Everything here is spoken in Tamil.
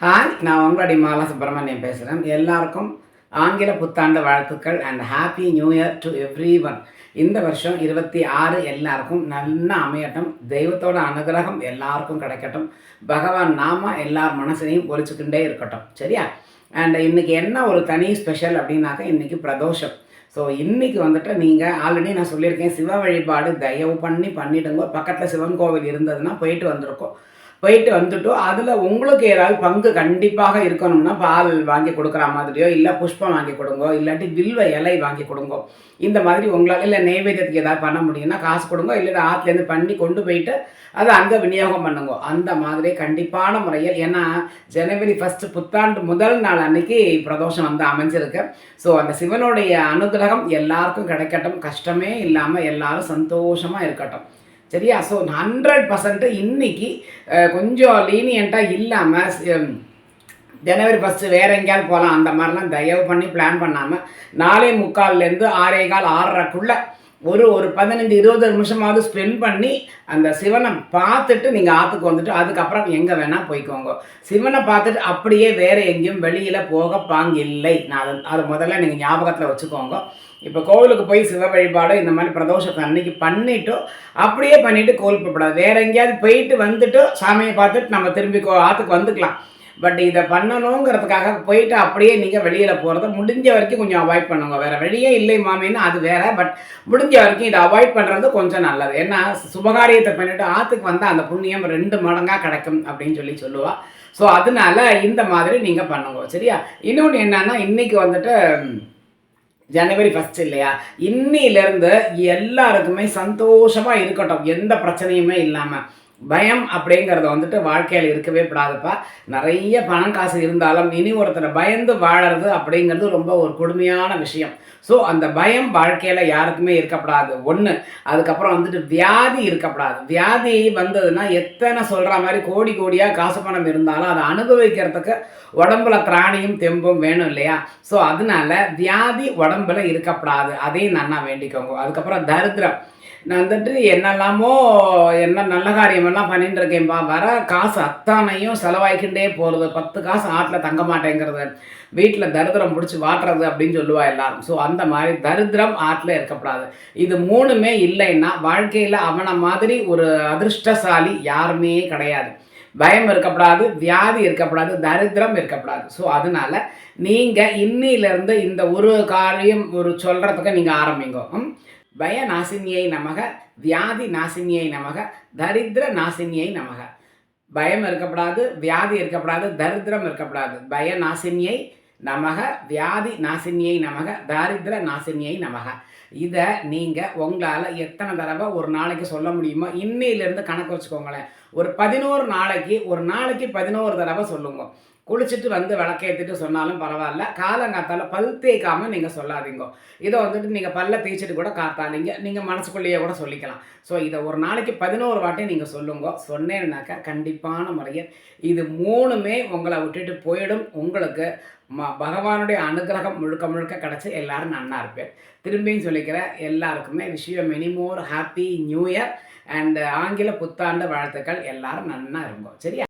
ஹாய் நான் உங்களுடைய மாலா சுப்பிரமணியம் பேசுகிறேன் எல்லாருக்கும் ஆங்கில புத்தாண்டு வாழ்த்துக்கள் and happy new year to everyone இந்த வருஷம் இருபத்தி ஆறு எல்லாருக்கும் நல்ல அமையட்டும். தெய்வத்தோட அனுகிரகம் எல்லாருக்கும் கிடைக்கட்டும். பகவான் நாம எல்லார் மனசனையும் ஒழிச்சுக்கிட்டே இருக்கட்டும். சரியா? அண்ட் இன்றைக்கி என்ன ஒரு தனி ஸ்பெஷல் அப்படின்னாக்கா இன்றைக்கி பிரதோஷம். ஸோ இன்றைக்கி வந்துட்டு நீங்கள் ஆல்ரெடி நான் சொல்லியிருக்கேன் சிவ வழிபாடு தயவு பண்ணி பண்ணிவிடுங்க பக்கத்தில் சிவன் கோவில் இருந்ததுன்னா போயிட்டு வந்திருக்கோம். போயிட்டு வந்துட்டோம் அதில் உங்களுக்கு ஏதாவது பங்கு கண்டிப்பாக இருக்கணும்னா பால் வாங்கி கொடுக்குற மாதிரியோ இல்லை புஷ்பம் வாங்கி கொடுங்க இல்லாட்டி வில்வ இலை வாங்கி கொடுங்க. இந்த மாதிரி உங்களால் இல்லை நெய்வேத்தியத்துக்கு ஏதாவது பண்ண முடியும்னா காசு கொடுங்க இல்லை ஆற்றுலேருந்து பண்ணி கொண்டு போயிட்டு அதை அங்கே விநியோகம் பண்ணுங்க. அந்த மாதிரி கண்டிப்பான முறையில் ஏன்னா ஜனவரி ஃபஸ்ட்டு புத்தாண்டு முதல் நாள் அன்னைக்கு பிரதோஷம் வந்து அமைஞ்சிருக்கு. ஸோ அந்த சிவனுடைய அனுகிரகம் எல்லாருக்கும் கிடைக்கட்டும். கஷ்டமே இல்லாமல் எல்லாரும் சந்தோஷமாக இருக்கட்டும். சரியா? ஸோ ஹண்ட்ரட் பர்சன்ட்டு இன்றைக்கி கொஞ்சம் லீனியண்ட்டாக இல்லாமல் ஜனவரி ஃபஸ்ட்டு வேற எங்கேயாவது போகலாம் அந்த மாதிரிலாம் தயவு பண்ணி பிளான் பண்ணாமல் நாலே முக்கால்லேருந்து ஆறே கால் ஆறரைக்குள்ளே ஒரு ஒரு பதினஞ்சு இருபது நிமிஷமாவது ஸ்பெண்ட் பண்ணி அந்த சிவனை பார்த்துட்டு நீங்கள் ஆற்றுக்கு வந்துட்டு அதுக்கப்புறம் எங்கே வேணால் போய்க்கோங்க. சிவனை பார்த்துட்டு அப்படியே வேறு எங்கேயும் வெளியில் போக பாங்கில்லை நான் அதை அதை முதல்ல நீங்கள் ஞாபகத்தில் வச்சுக்கோங்க. இப்போ கோவிலுக்கு போய் சிவ வழிபாடு இந்த மாதிரி பிரதோஷத்தை அன்னைக்கு பண்ணிட்டோ அப்படியே பண்ணிவிட்டு கோவில் போகக்கூடாது வேறு எங்கேயாவது போயிட்டு வந்துட்டு சாமியை பார்த்துட்டு நம்ம திரும்பி கோ ஆற்றுக்கு வந்துக்கலாம். பட் இதை பண்ணணுங்கிறதுக்காக போயிட்டு அப்படியே நீங்கள் வெளியில் போகிறத முடிஞ்ச வரைக்கும் கொஞ்சம் அவாய்ட் பண்ணுங்க. வேறு வழியே இல்லை மாமின்னு அது வேறு. பட் முடிஞ்ச வரைக்கும் இதை அவாய்ட் பண்ணுறது கொஞ்சம் நல்லது. ஏன்னா சுபகாரியத்தை பண்ணிவிட்டு ஆற்றுக்கு வந்தால் அந்த புண்ணியம் ரெண்டு மடங்காக கிடைக்கும் அப்படின்னு சொல்லி சொல்லுவாள் ஸோ அதனால இந்த மாதிரி நீங்கள் பண்ணுங்க. சரியா? இன்னொன்று என்னன்னா இன்னைக்கு வந்துட்டு ஜனவரி ஃபஸ்ட் இல்லையா? இன்னிலேருந்து எல்லாருக்குமே சந்தோஷமாக இருக்கட்டும். எந்த பிரச்சனையுமே இல்லாமல் பயம் அப்படிங்கிறத வந்துட்டு வாழ்க்கையில் இருக்கவே கூடாதுப்பா. நிறைய பணம் காசு இருந்தாலும் இனி ஒருத்தரை பயந்து வாழறது அப்படிங்கிறது ரொம்ப ஒரு கொடுமையான விஷயம். ஸோ அந்த பயம் வாழ்க்கையில் யாருக்குமே இருக்கக்கூடாது. ஒன்று அதுக்கப்புறம் வந்துட்டு வியாதி இருக்கக்கூடாது. வியாதி வந்ததுன்னா எத்தனை சொல்கிற மாதிரி கோடி கோடியாக காசு பணம் இருந்தாலும் அதை அனுபவிக்கிறதுக்கு உடம்புல திராணியும் தெம்பும் வேணும் இல்லையா? ஸோ அதனால வியாதி உடம்புல இருக்கக்கூடாது. அதையும் நன்னா வேண்டிக்கோங்க. அதுக்கப்புறம் தரித்திரம். நான் வந்துட்டு என்னெல்லாமோ என்ன நல்ல காரியமெல்லாம் பண்ணிட்டு இருக்கேன்பா வர காசு அத்தானையும் செலவாய்க்கிட்டே போகிறது பத்து காசு ஆட்டில் தங்க மாட்டேங்கிறது. வீட்டில் தரித்திரம் பிடிச்சி வாட்டுறது அப்படின்னு சொல்லுவா எல்லாரும். ஸோ அந்த மாதிரி தரித்திரம் ஆட்டில் இருக்கக்கூடாது. இது மூணுமே இல்லைன்னா வாழ்க்கையில் அவனை மாதிரி ஒரு அதிர்ஷ்டசாலி யாருமே கிடையாது. பயம் இருக்கக்கூடாது வியாதி இருக்கக்கூடாது தரித்திரம் இருக்கக்கூடாது. ஸோ அதனால நீங்கள் இன்னிலேருந்து இந்த ஒரு காரியம் ஒரு சொல்கிறதுக்கு நீங்கள் ஆரம்பிங்க. பய நாசினியை நமக வியாதி நாசினியை நமக தரித்திர நாசினியை நமக. பயம் இருக்கப்படாது வியாதி இருக்கப்படாது தரித்திரம் இருக்கப்படாது. பய நாசினியை நமக வியாதி நாசினியை நமக தாரித்திர நாசினியை நமக. இதை நீங்கள் உங்களால் எத்தனை தடவை ஒரு நாளைக்கு சொல்ல முடியுமோ இன்னையிலேருந்து கணக்கு வச்சுக்கோங்களேன். ஒரு பதினோரு நாளைக்கு ஒரு நாளைக்கு பதினோரு தடவை சொல்லுங்க. குளிச்சுட்டு வந்து விளக்கேற்றிட்டு சொன்னாலும் பரவாயில்ல. காலங்காத்தால பல் தேய்க்காம நீங்கள் சொல்லாதீங்க. இதை வந்துட்டு நீங்கள் பல்ல தேய்ச்சிட்டு கூட காத்தாதீங்க. நீங்கள் மனசுக்குள்ளேயே கூட சொல்லிக்கலாம். ஸோ இதை ஒரு நாளைக்கு பதினோரு வாட்டி நீங்கள் சொல்லுங்க. சொன்னேன்னாக்கா கண்டிப்பான முறையில் இது மூணுமே உங்களை விட்டுட்டு போயிடும். உங்களுக்கு ம பகவானுடைய அனுகிரகம் முழுக்க முழுக்க கிடச்சி எல்லோரும் நன்னா இருப்பேன். திரும்பியும் சொல்லிக்கிறேன் எல்லாருக்குமே விஷயம் many more happy new year and ஆங்கில புத்தாண்டு வாழ்த்துக்கள். எல்லாரும் நன்னா இருங்கோ. சரியா?